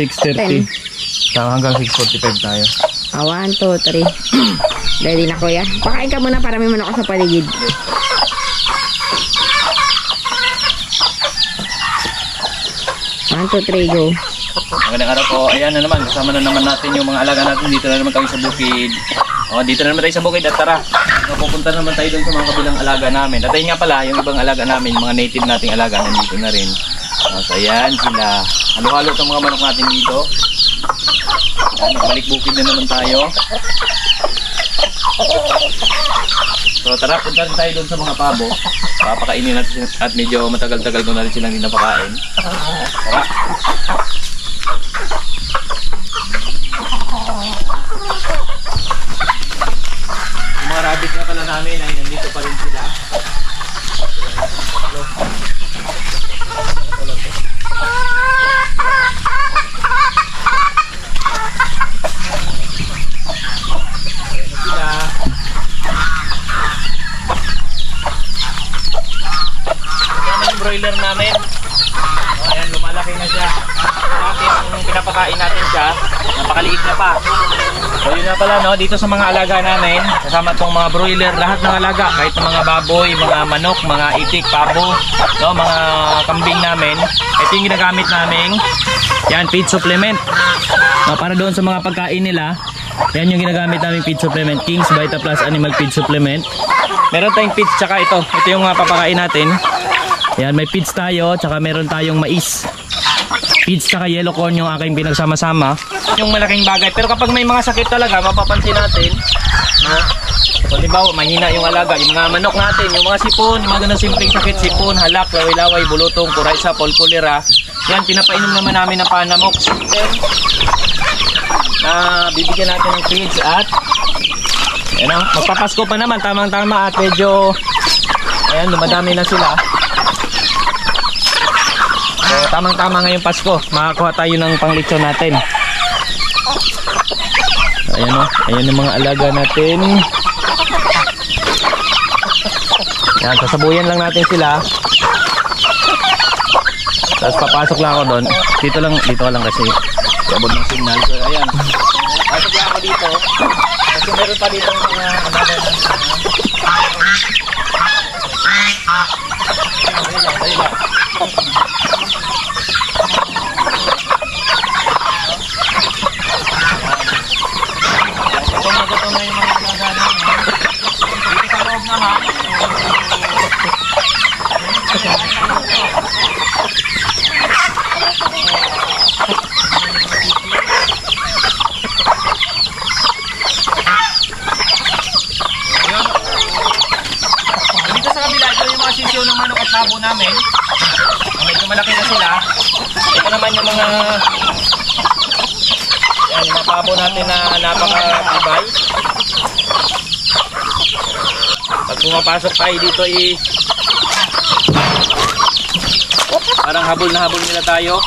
6.30. Tama, hanggang 6.45 tayo. Ah, one, two, three. Ready na kuya. Pakain ka muna para may manok sa paligid. One, two, three, go. Magandang araw po. Ayan na naman, kasama na naman natin yung mga alaga natin. Dito na naman kami sa bukid. O, dito na naman tayo sa bukid at tara. Pupunta naman tayo dun sa mga kabilang alaga namin. At ayun nga pala, yung ibang alaga namin, mga native nating alaga, nandito na rin. So, ayan sila. Halo-halo itong mga manok natin dito. Ayan, balik bukid na naman tayo. So tara, punta rin tayo doon sa mga pabo. Papakainin natin at medyo matagal-tagal ko na rin silang hindi napakain. Tara. Yung mga rabbit nga pala namin ay nandito pa rin sila. Ayan na sila. Broiler namin. Oh, ayan, lumalaki na siya. Dati pinapakain natin siya, napakaliit na pa. So yun na pala no, dito sa mga alaga namin, kasama tong mga broiler, lahat ng alaga, kahit mga baboy, mga manok, mga itik, pabo, no, mga kambing namin, ito yung ginagamit namin. Yan, feed supplement. No, para doon sa mga pagkain nila, yan yung ginagamit namin feed supplement, King's Vita Plus Animal Feed Supplement. Meron tayong feeds tsaka ito. Ito yung mga papakain natin. Yan, may feeds tayo, tsaka meron tayong mais. Feeds tsaka yellow corn yung aking pinagsama-sama. Yung malaking bagay. Pero kapag may mga sakit talaga, mapapansin natin. No? So, di ba, mahina yung alaga. Yung mga manok natin, yung mga sipon, yung mga ganun simpleng sakit, sipon, halak, laway-laway, bulutong, kuraysa, polpulira. Yan, pinapainom naman namin ng panamox. Na bibigyan natin ng feeds at Ayan o, magpapasko pa naman, tamang-tama at medyo, ayan, dumadami na sila. So, tamang-tama ngayong Pasko, makakuha tayo ng panglitsyon natin. Ayan o, ayan yung mga alaga natin. Ayan, sasabuyan lang natin sila. Tapos papasok lang ako doon. Dito lang, dito lang kasi. Abot ng signal. So, ayan. Pasok lang ako dito. Kasi meron pa dito mga alaga na. Gutom na gutom na yung mga alaga namin. Dito sa loob naman. Ayun. Dito sa kabila, ito yung mga sisiyo ng manok at pabo namin. Ah, Medyo malaki na sila. Ito naman yung mga yan, yung mga pabo natin na napaka-tibay. Pag pumapasok tayo dito, i parang habol na habol nila tayo.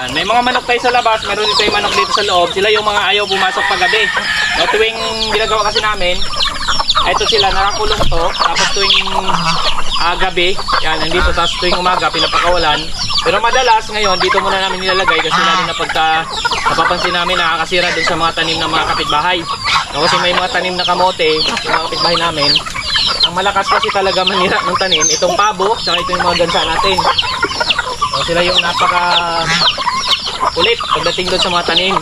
Yan. May mga manok tayo sa labas, meron dito yung manok dito sa loob. Sila yung mga ayaw pumasok paggabi. No, tuwing ginagawa kasi namin, ito sila, nakakulong to. Tapos tuwing ah, gabi, yan, nandito. Tapos tuwing umaga, pinapakawalan. Pero madalas ngayon, dito muna namin nilalagay kasi lalo na pagka napapansin namin nakakasira dun sa mga tanim ng mga kapitbahay. No, kasi may mga tanim na kamote, yung mga kapitbahay namin. Ang malakas kasi talaga manira ng tanim, itong pabo, tsaka ito yung mga gansa natin. So, sila yung napaka kulit pagdating doon sa mga tanim.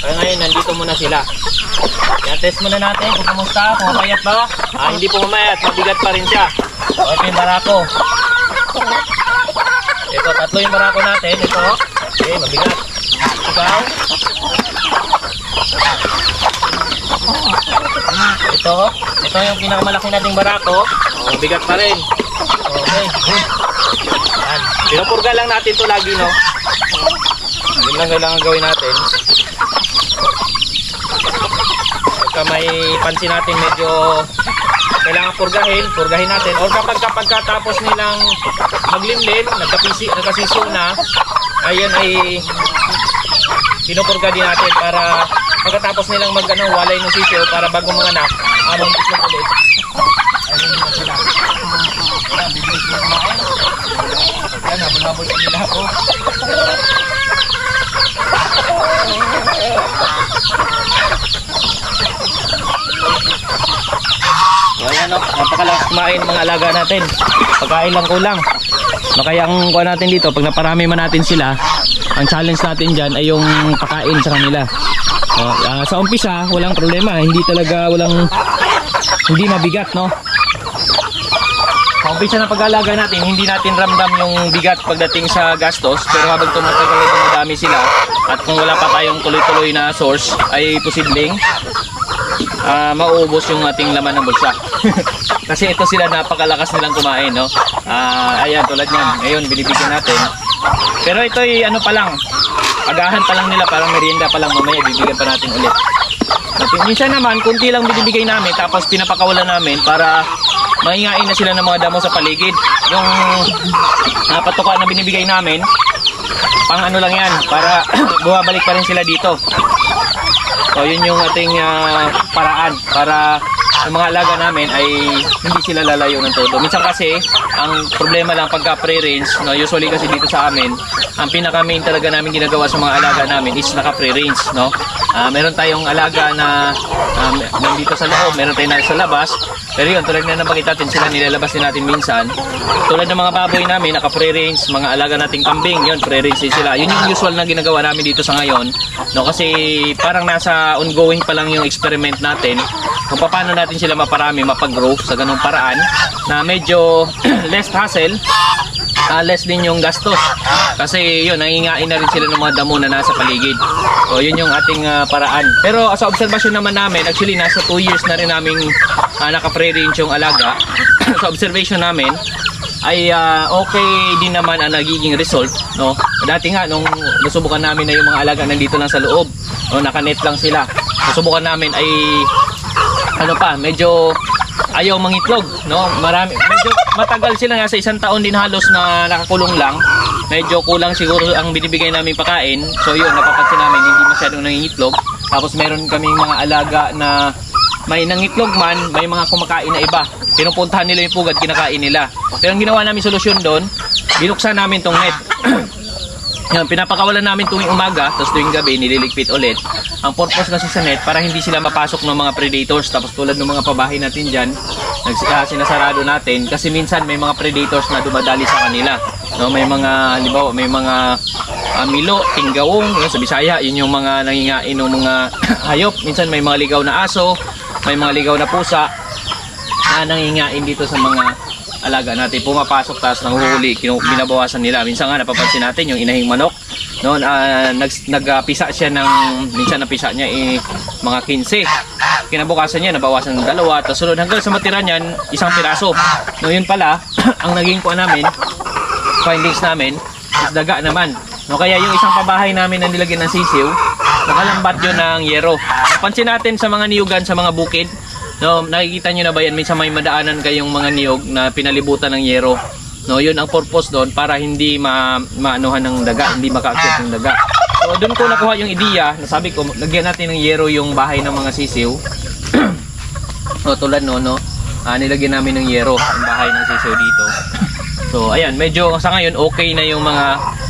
Kaya ngayon, nandito muna sila. Kaya test muna natin kung kamusta, kung mamayat ba. Ah, hindi po mamayat, mabigat pa rin siya. So, ito yung barako. Ito, tatlo yung barako natin. Ito, okay, mabigat. Ikaw. Ito, ito yung pinakamalaki nating barako. Oh, mabigat pa rin. Okay. Yan. Pinupurga lang natin to lagi, no? Yun lang kailangan gawin natin. Pagka may pansin natin medyo kailangan purgahin, purgahin natin. Or kapag kapag katapos nilang maglimlim, nagkapisi, nagkasisyo na, ayun ay pinupurga din natin para pagkatapos nilang mag ano, walay ng sityo para bago manganak, among ah, itlog ulit. Ayun na. Wala, na kumain. Habol-habol sa nila ako. Ano, kumain mga alaga natin. Pagkain lang kulang. Makaya ang kuha natin dito, pag naparami man natin sila, ang challenge natin dyan ay yung pakain sa kanila. Oh, ah, sa umpisa, walang problema. Hindi talaga, walang, hindi mabigat, no? Sa umpisa ng pag-alaga natin, hindi natin ramdam yung bigat pagdating sa gastos. Pero habang tumatagal ay dumadami sila, at kung wala pa tayong tuloy-tuloy na source, ay posibleng ah mauubos yung ating laman ng bulsa. Kasi ito sila napakalakas nilang kumain, no? Ah, ayan, tulad niyan. Ngayon, binibigyan natin. Pero ito ay ano pa lang, agahan pa lang nila, parang merienda pa lang mamaya, bibigyan pa natin ulit. At minsan naman, kunti lang binibigay namin, tapos pinapakawalan namin para mahingain na sila ng mga damo sa paligid. Yung uh, patuka na binibigay namin, pang ano lang yan, para bumabalik pa rin sila dito. So yun yung ating ah, paraan para ang mga alaga namin ay hindi sila lalayo ng todo. Minsan kasi, ang problema lang pagka pre-range, no, usually kasi dito sa amin, ang pinaka-main talaga namin ginagawa sa mga alaga namin is naka-pre-range. No? Ah, meron tayong alaga na um, nandito sa loob, meron tayong nasa labas. Pero yun, tulad na napakita natin sila, nilalabas din natin minsan. Tulad ng mga baboy namin, naka-pre-range, mga alaga nating kambing, yun, pre-range din sila. Yun yung usual na ginagawa namin dito sa ngayon. No, kasi parang nasa ongoing pa lang yung experiment natin kung paano natin sila maparami, mapag-grow sa ganung paraan na medyo less hassle, ah, less din yung gastos. Kasi yun, nangingain na rin sila ng mga damo na nasa paligid. So yun yung ating ah, paraan. Pero sa obserbasyon naman namin, actually nasa 2 years na rin namin uh, naka-pre-range yung alaga. sa observation namin, ay ah, okay din naman ang nagiging result no dati nga nung nasubukan namin na yung mga alaga nandito lang sa loob no nakanet lang sila nasubukan namin ay ano pa medyo ayaw mangitlog no marami medyo matagal sila nga sa isang taon din halos na nakakulong lang medyo kulang siguro ang binibigay namin pagkain so yun napapansin namin hindi masyadong nangingitlog tapos meron kaming mga alaga na may nangitlog man, may mga kumakain na iba. Pinupuntahan nila yung pugad, kinakain nila. Pero ang ginawa namin solusyon doon, binuksan namin tong net. Yan, pinapakawalan namin tuwing umaga, tapos tuwing gabi, nililigpit ulit. Ang purpose kasi sa net, para hindi sila mapasok ng mga predators. Tapos tulad ng mga pabahay natin dyan, nags, ah, sinasarado natin. Kasi minsan may mga predators na dumadali sa kanila. No, may mga, halimbawa, may mga ah, milo, tinggawong, yun, sa Bisaya, yun yung mga nangingain ng mga hayop. Minsan may mga ligaw na aso, may mga ligaw na pusa na nangingain dito sa mga alaga natin. Pumapasok tapos nanguhuli, kinu- binabawasan nila. Minsan nga napapansin natin yung inahing manok. Noon ah, nag nagpisa siya ng minsan napisa niya eh mga 15. Kinabukasan niya nabawasan ng dalawa tapos sunod hanggang sa matira niyan isang piraso. No yun pala ang naging kuha namin findings namin is daga naman. No, kaya yung isang pabahay namin na nilagyan ng sisiw, nakalambat yun ng yero. Napansin natin sa mga niyugan sa mga bukid, no, nakikita nyo na ba yan, minsan may madaanan kayong mga niyog na pinalibutan ng yero. No, yun ang purpose doon para hindi ma maanuhan ng daga, hindi maka-access ng daga. So doon ko nakuha yung ideya, nasabi ko, lagyan natin ng yero yung bahay ng mga sisiw. o tulad no, no, ah, nilagyan namin ng yero ang bahay ng sisiw dito. So ayan, medyo sa ngayon okay na yung mga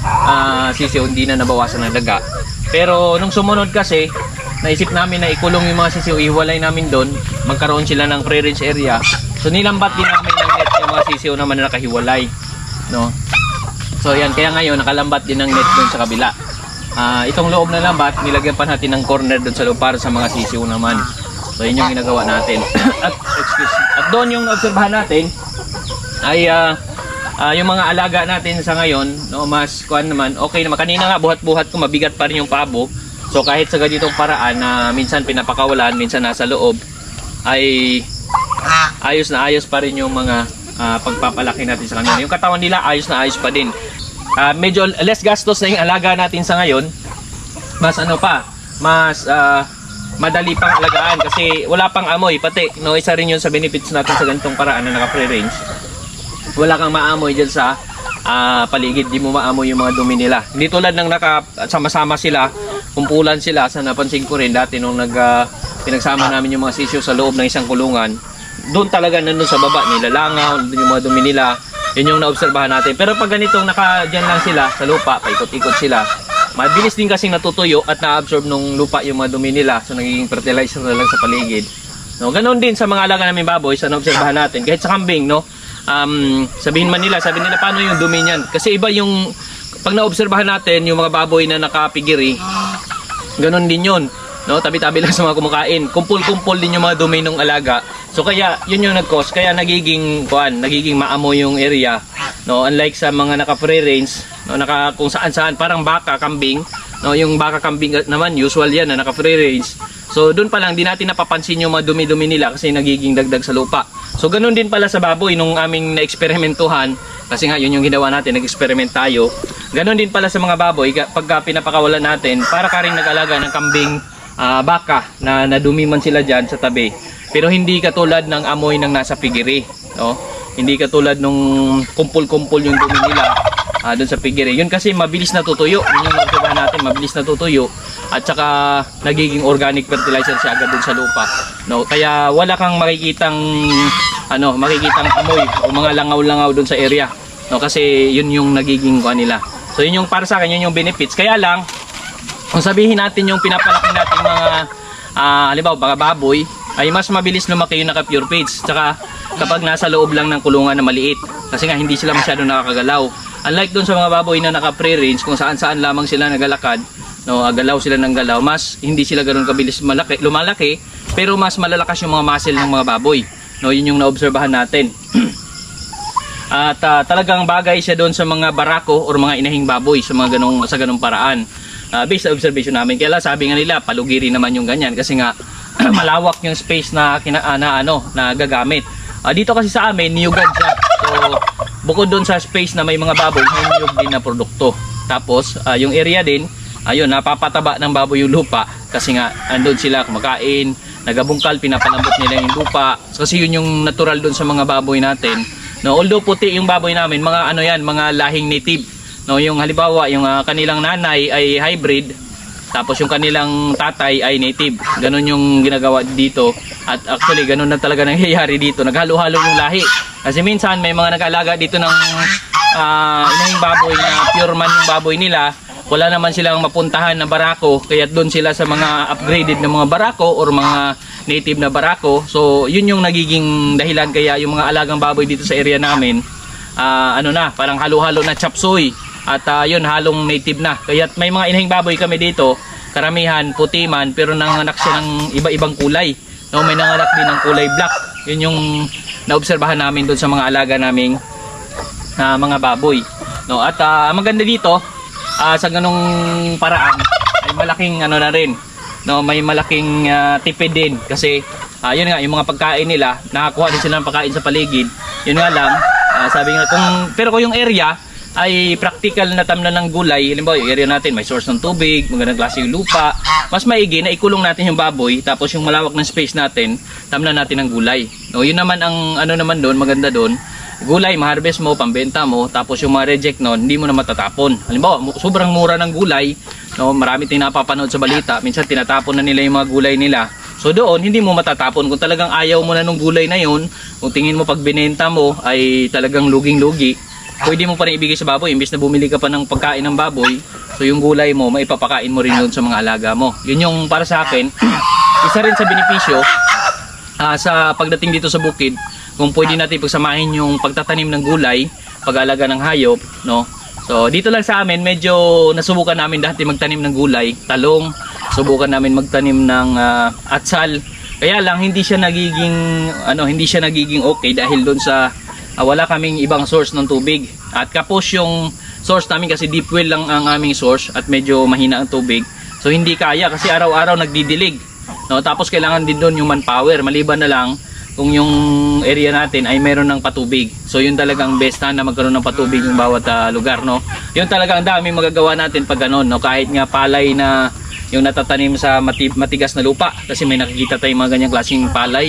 ah, sisiw, hindi na nabawasan ng daga. Pero nung sumunod kasi, naisip namin na ikulong yung mga sisiw, ihiwalay namin doon, magkaroon sila ng pre-range area. So nilambat din namin ng net yung mga sisiw naman na nakahiwalay. No? So yan, kaya ngayon nakalambat din ng net doon sa kabila. Ah, itong loob na lambat, nilagyan pa natin ng corner doon sa loob para sa mga sisiw naman. So yun yung ginagawa natin. at, excuse, at doon yung naobserbahan natin, ay ah, ah, yung mga alaga natin sa ngayon, no, mas kuan naman, okay naman. Kanina nga buhat-buhat ko mabigat pa rin yung pabo. So kahit sa ganitong paraan na minsan pinapakawalan, minsan nasa loob, ay ayos na ayos pa rin yung mga ah, pagpapalaki natin sa kanila. Yung katawan nila ayos na ayos pa din. Ah, medyo less gastos na yung alaga natin sa ngayon. Mas ano pa, mas ah, madali pang alagaan kasi wala pang amoy pati no isa rin yun sa benefits natin sa ganitong paraan na naka pre-range wala kang maamoy dyan sa ah, paligid. Di mo maamoy yung mga dumi nila. Hindi tulad ng naka, sama-sama sila, kumpulan sila. Sa napansin ko rin dati nung nag, ah, pinagsama namin yung mga sisyo sa loob ng isang kulungan. Doon talaga nandun sa baba, nilalangaw, nandun yung mga dumi nila. Yun yung naobserbahan natin. Pero pag ganitong naka dyan lang sila sa lupa, paikot-ikot sila, mabilis din kasing natutuyo at na-absorb nung lupa yung mga dumi nila. So nagiging fertilizer na lang sa paligid. No, ganoon din sa mga alaga namin baboy sa naobserbahan natin. Kahit sa kambing, no. Um, sabihin man nila, sabihin nila paano yung dumi niyan. Kasi iba yung pag naobserbahan natin yung mga baboy na nakapigiri, Ganon din yun. No, tabi-tabi lang sa mga kumakain. Kumpul-kumpul din yung mga dumi ng alaga. So kaya yun yung nag-cause kaya nagiging kuan, nagiging maamo yung area. No, unlike sa mga naka-free range, no, naka kung saan-saan parang baka, kambing, no, yung baka kambing naman usual yan na naka-free range. So doon pa lang di natin napapansin yung mga dumi-dumi nila kasi nagiging dagdag sa lupa. So ganun din pala sa baboy nung aming na-eksperimentuhan kasi nga yun yung ginawa natin, nag-experiment tayo. Ganon din pala sa mga baboy ka- pagka pinapakawalan natin para ka rin nag-alaga ng kambing ah, baka na nadumi man sila dyan sa tabi. Pero hindi katulad ng amoy ng nasa pigiri. No? Hindi katulad nung kumpul-kumpul yung dumi nila ah, doon sa pigiri. Yun kasi mabilis natutuyo. Yun yung nagsabahan natin, mabilis natutuyo. At saka nagiging organic fertilizer siya agad doon sa lupa. No? Kaya wala kang makikitang ano, makikitang amoy o mga langaw-langaw doon sa area. No, kasi yun yung nagiging kuha nila. So yun yung para sa akin, yun yung benefits. Kaya lang, kung sabihin natin yung pinapalaki natin mga ah halimbawa mga baboy ay mas mabilis lumaki yung naka pure feeds tsaka kapag nasa loob lang ng kulungan na maliit. Kasi nga hindi sila masyado nakakagalaw. Unlike dun sa mga baboy na naka free range kung saan saan lamang sila nagalakad no agalaw sila ng galaw mas hindi sila ganoon kabilis malaki lumalaki pero mas malalakas yung mga muscle ng mga baboy. No yun yung naobserbahan natin. At ah, talagang bagay siya doon sa mga barako or mga inahing baboy sa mga ganong sa ganong paraan. Ah, based sa observation namin. Kaya lang, sabi nga nila, palugiri naman yung ganyan kasi nga malawak yung space na kina, ah, na ano na gagamit. Ah, dito kasi sa amin, niyugad siya. So, bukod doon sa space na may mga baboy, may niyog din na produkto. Tapos, ah, yung area din, ayun, napapataba ng baboy yung lupa kasi nga andun sila kumakain, nagabungkal, pinapalambot nila yung lupa. Kasi yun yung natural doon sa mga baboy natin. No, although puti yung baboy namin, mga ano yan, mga lahing native. No, yung halimbawa, yung ah, kanilang nanay ay hybrid, tapos yung kanilang tatay ay native. Ganon yung ginagawa dito. At actually, ganon na talaga nangyayari dito. Naghalo-halo yung lahi. Kasi minsan may mga nag-alaga dito ng uh, inahing baboy na pure man yung baboy nila. Wala naman silang mapuntahan na barako. Kaya doon sila sa mga upgraded na mga barako or mga native na barako. So, yun yung nagiging dahilan kaya yung mga alagang baboy dito sa area namin, ah, ano na, parang halo-halo na chapsoy. At ah, yun, halong native na. Kaya may mga inahing baboy kami dito, karamihan puti man, pero nanganak siya ng iba-ibang kulay. No, may nanganak din ng kulay black. Yun yung naobserbahan namin doon sa mga alaga naming na mga baboy. No, at ang maganda dito, ah, sa ganong paraan, ay malaking ano na rin. No, may malaking ah, tipid din kasi ah, yun nga yung mga pagkain nila, nakakuha din sila ng pagkain sa paligid. Yun nga lang, ah, sabi nga kung pero kung yung area ay practical na tamnan ng gulay, halimbawa yung area natin may source ng tubig, magandang klase yung lupa, mas maigi na ikulong natin yung baboy, tapos yung malawak ng space natin, tamnan natin ng gulay. No, yun naman ang ano naman doon, maganda doon, gulay, ma-harvest mo, pambenta mo, tapos yung mga reject nun, hindi mo na matatapon. Halimbawa, sobrang mura ng gulay, no, marami tayong napapanood sa balita, minsan tinatapon na nila yung mga gulay nila. So doon, hindi mo matatapon. Kung talagang ayaw mo na nung gulay na yun, kung tingin mo pag binenta mo ay talagang luging-lugi, pwede mo pa rin ibigay sa baboy. Imbis na bumili ka pa ng pagkain ng baboy, so yung gulay mo, maipapakain mo rin doon sa mga alaga mo. Yun yung para sa akin, isa rin sa benepisyo Ah, sa pagdating dito sa bukid, kung pwede natin pagsamahin yung pagtatanim ng gulay, pag-alaga ng hayop, no? So, dito lang sa amin, medyo nasubukan namin dati magtanim ng gulay, talong, subukan namin magtanim ng ah, atsal. Kaya lang hindi siya nagiging ano, hindi siya nagiging okay dahil doon sa ah, wala kaming ibang source ng tubig. At kapos yung source namin kasi deep well lang ang aming source at medyo mahina ang tubig. So hindi kaya kasi araw-araw nagdidilig. No, tapos kailangan din doon yung manpower. Maliban na lang kung yung area natin ay meron ng patubig. So yun talaga ang best na, magkaroon ng patubig yung bawat ah, lugar, no. Yun talaga ang dami magagawa natin pag ganun, no. Kahit nga palay na yung natatanim sa mati- matigas na lupa kasi may nakikita tayong mga ganyang klaseng palay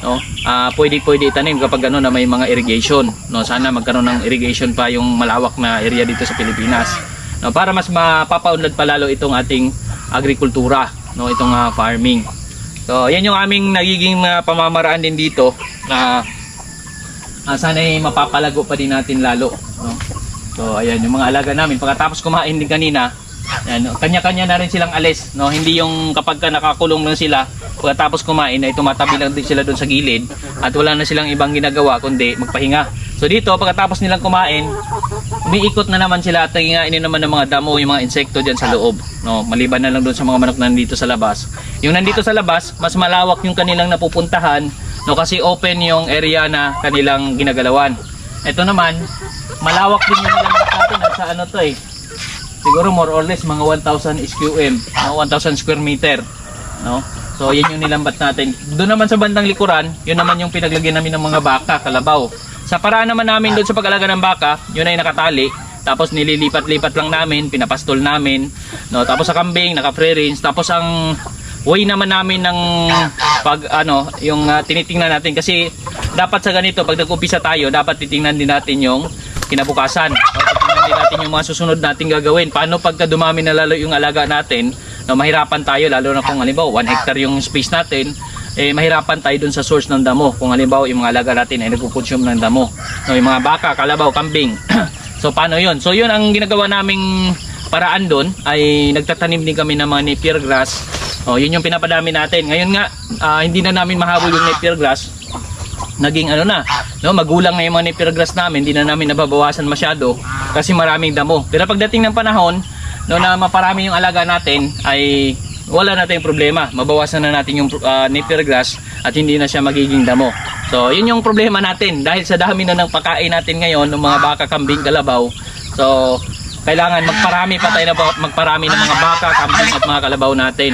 no? Ah pwede pwede itanim kapag gano'n na may mga irrigation no? Sana magkaroon ng irrigation pa yung malawak na area dito sa Pilipinas no? Para mas mapapaunlad pa lalo itong ating agrikultura no? Itong ah, farming. So yan yung aming nagiging ah, pamamaraan din dito na uh, sana ay mapapalago pa din natin lalo no? So ayan yung mga alaga namin. Pagkatapos kumain din kanina Ano, kanya-kanya na rin silang alis, no? Hindi yung kapag ka nakakulong lang sila, pagkatapos kumain ay tumatabi lang din sila doon sa gilid at wala na silang ibang ginagawa kundi magpahinga. So dito, pagkatapos nilang kumain, umiikot na naman sila at nangingainin naman ng mga damo, yung mga insekto dyan sa loob. No, maliban na lang doon sa mga manok na nandito sa labas. Yung nandito sa labas, mas malawak yung kanilang napupuntahan, no, kasi open yung area na kanilang ginagalawan. Ito naman, malawak din yung nilang natin sa ano to eh. Siguro more or less mga 1,000 SQM, no, 1,000 square meter, no. So yan yung nilambat natin. Doon naman sa bandang likuran, yun naman yung pinaglagyan namin ng mga baka, kalabaw. Sa paraan naman namin doon sa pag-alaga ng baka, yun ay nakatali. Tapos nililipat-lipat lang namin, pinapastol namin. No, tapos sa kambing, naka-free range. Tapos ang way naman namin ng pag ano, yung ah, tinitingnan natin kasi dapat sa ganito pag nag-umpisa tayo, dapat titingnan din natin yung kinabukasan. Din natin yung mga susunod nating gagawin. Paano pagka dumami na lalo yung alaga natin, no, mahirapan tayo lalo na kung halimbawa 1 hectare yung space natin, eh mahirapan tayo dun sa source ng damo. Kung halimbawa yung mga alaga natin ay nagpo-consume ng damo. No, yung mga baka, kalabaw, kambing. so paano yun? So yun ang ginagawa naming paraan doon ay nagtatanim din kami ng mga napier grass. Oh, yun yung pinapadami natin. Ngayon nga, ah, hindi na namin mahabol yung napier grass naging ano na, no, magulang na yung mga napier grass namin, hindi na namin nababawasan masyado kasi maraming damo. Pero pagdating ng panahon, no, na maparami yung alaga natin, ay wala na tayong problema. Mabawasan na natin yung uh, napier grass at hindi na siya magiging damo. So, yun yung problema natin dahil sa dami na ng pagkain natin ngayon ng mga baka, kambing, kalabaw. So, kailangan magparami pa tayo na magparami ng mga baka, kambing at mga kalabaw natin.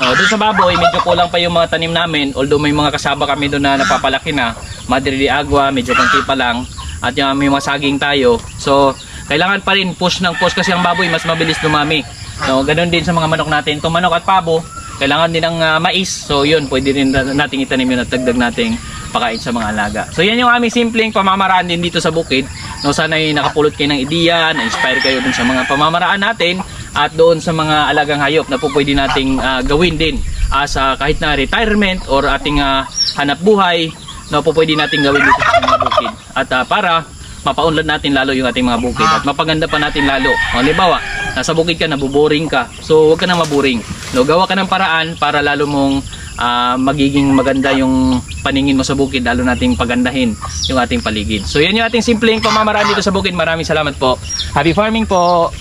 Uh, doon sa baboy, medyo kulang pa yung mga tanim namin although may mga kasama kami doon na napapalaki na. Madre de Agua, medyo konti pa lang. At yung may mga saging tayo. So, kailangan pa rin push ng push kasi ang baboy mas mabilis dumami. No, ganun din sa mga manok natin. Itong manok at pabo, kailangan din ng ah, mais. So, yun, pwede rin na- nating itanim yun at dagdag nating pakain sa mga alaga. So, yan yung aming simpleng pamamaraan din dito sa bukid. No, sana ay nakapulot kayo ng ideya, na-inspire kayo dun sa mga pamamaraan natin at doon sa mga alagang hayop na po pwede nating ah, gawin din as ah, kahit na retirement or ating ah, hanap buhay no po pwede nating gawin dito sa mga bukid at ah, para mapaunlad natin lalo yung ating mga bukid at mapaganda pa natin lalo. O, halimbawa, nasa bukid ka, nabuboring ka. So, huwag ka na maboring. No, gawa ka ng paraan para lalo mong ah, magiging maganda yung paningin mo sa bukid, lalo nating pagandahin yung ating paligid. So, yan yung ating simpleng pamamaraan dito sa bukid. Maraming salamat po. Happy farming po!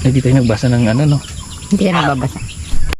Hindi tayo nagbasa ng ano, no? Hindi ka nababasa.